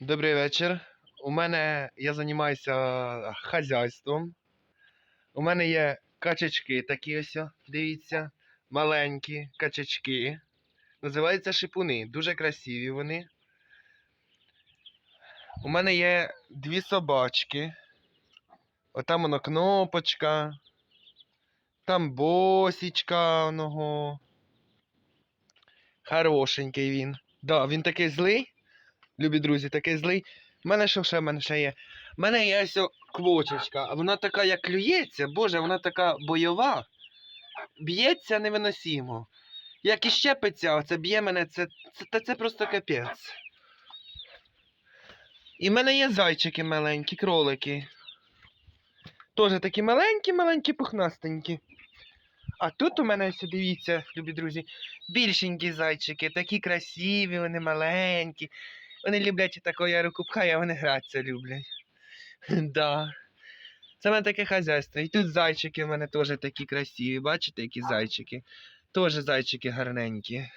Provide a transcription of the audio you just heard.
Добрий вечір. У мене я займаюся хазяйством. У мене є качачки такі ось, дивіться, маленькі качачки. Називаються шипуни. Дуже красиві вони. У мене є дві собачки. Отам воно кнопочка. Там босічка оного. Хорошенький він. Да, він такий злий. Любі друзі, такий злий. У мене що ще в мене ще є? У мене є ось квочечка, а вона така, як клюється, боже, вона така бойова. Б'ється невиносимо. Як і щепиться, оце б'є мене, це, це, та це просто капець. І в мене є зайчики маленькі, кролики. Теж такі маленькі-маленькі, пухнастенькі. А тут у мене дивіться, любі друзі, більшенькі зайчики, такі красиві, вони маленькі. Вони люблять тако, я руку пхаю, а вони гратися люблять. Да. Це в мене таке хазяйство. І тут зайчики в мене теж такі красиві. Бачите, які зайчики? Теж зайчики гарненькі.